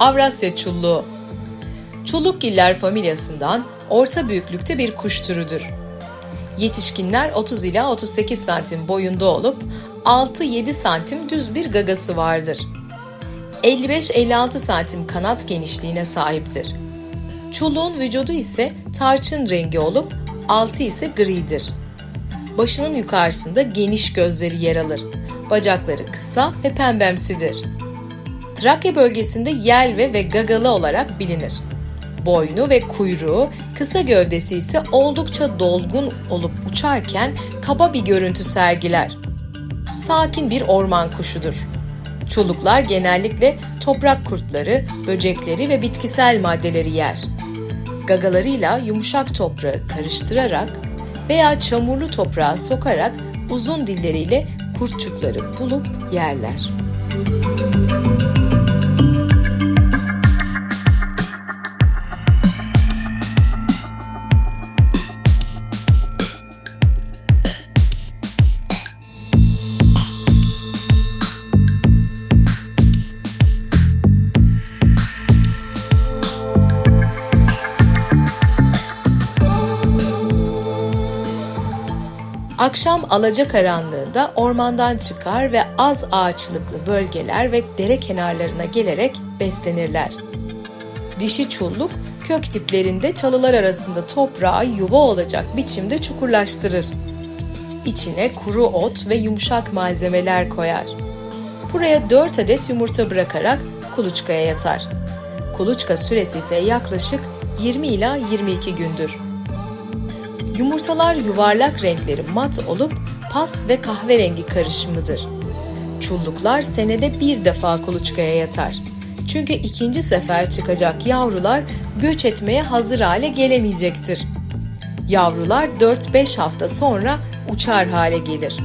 Avrasya çulluğu. Çullukgiller familyasından orta büyüklükte bir kuş türüdür. Yetişkinler 30 ila 38 santim boyunda olup 6-7 santim düz bir gagası vardır. 55-56 santim kanat genişliğine sahiptir. Çulluğun vücudu ise tarçın rengi olup altı ise gridir. Başının yukarısında geniş gözleri yer alır. Bacakları kısa ve pembemsidir. Trakya bölgesinde yelve ve gagalı olarak bilinir. Boynu ve kuyruğu, kısa gövdesi ise oldukça dolgun olup uçarken kaba bir görüntü sergiler. Sakin bir orman kuşudur. Çulluklar genellikle toprak kurtları, böcekleri ve bitkisel maddeleri yer. Gagalarıyla yumuşak toprağı karıştırarak veya çamurlu toprağa sokarak uzun dilleriyle kurtçukları bulup yerler. Akşam alacakaranlığında ormandan çıkar ve az ağaçlıklı bölgeler ve dere kenarlarına gelerek beslenirler. Dişi çulluk kök tiplerinde çalılar arasında toprağa yuva olacak biçimde çukurlaştırır. İçine kuru ot ve yumuşak malzemeler koyar. Buraya 4 adet yumurta bırakarak kuluçkaya yatar. Kuluçka süresi ise yaklaşık 20 ila 22 gündür. Yumurtalar yuvarlak renkleri mat olup pas ve kahverengi karışımıdır. Çulluklar senede bir defa kuluçkaya yatar. Çünkü ikinci sefer çıkacak yavrular göç etmeye hazır hale gelemeyecektir. Yavrular 4-5 hafta sonra uçar hale gelir.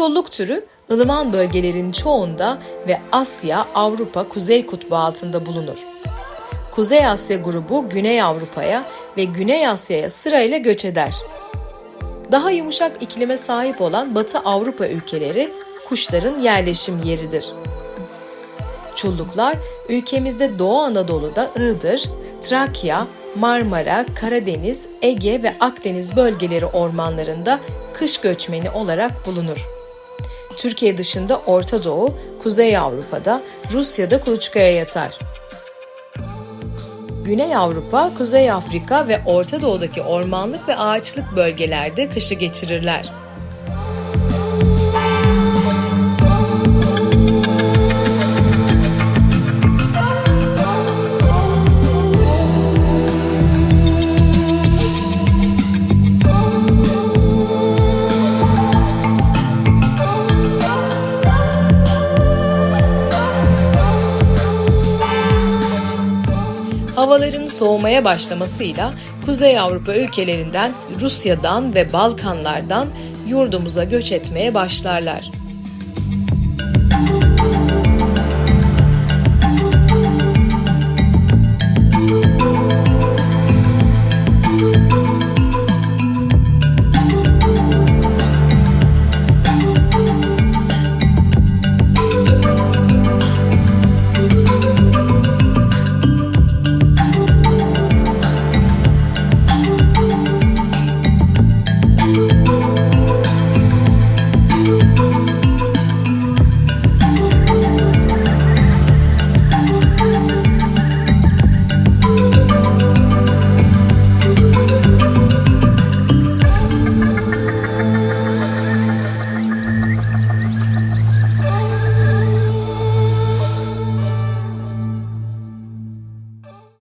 Çolluk türü ılıman bölgelerin çoğunda ve Asya, Avrupa, Kuzey Kutbu altında bulunur. Kuzey Asya grubu Güney Avrupa'ya ve Güney Asya'ya sırayla göç eder. Daha yumuşak iklime sahip olan Batı Avrupa ülkeleri kuşların yerleşim yeridir. Çulluklar ülkemizde Doğu Anadolu'da Iğdır, Trakya, Marmara, Karadeniz, Ege ve Akdeniz bölgeleri ormanlarında kış göçmeni olarak bulunur. Türkiye dışında Orta Doğu, Kuzey Avrupa'da, Rusya'da kuluçkaya yatar. Güney Avrupa, Kuzey Afrika ve Orta Doğu'daki ormanlık ve ağaçlık bölgelerde kışı geçirirler. Havaların soğumaya başlamasıyla Kuzey Avrupa ülkelerinden, Rusya'dan ve Balkanlardan yurdumuza göç etmeye başlarlar.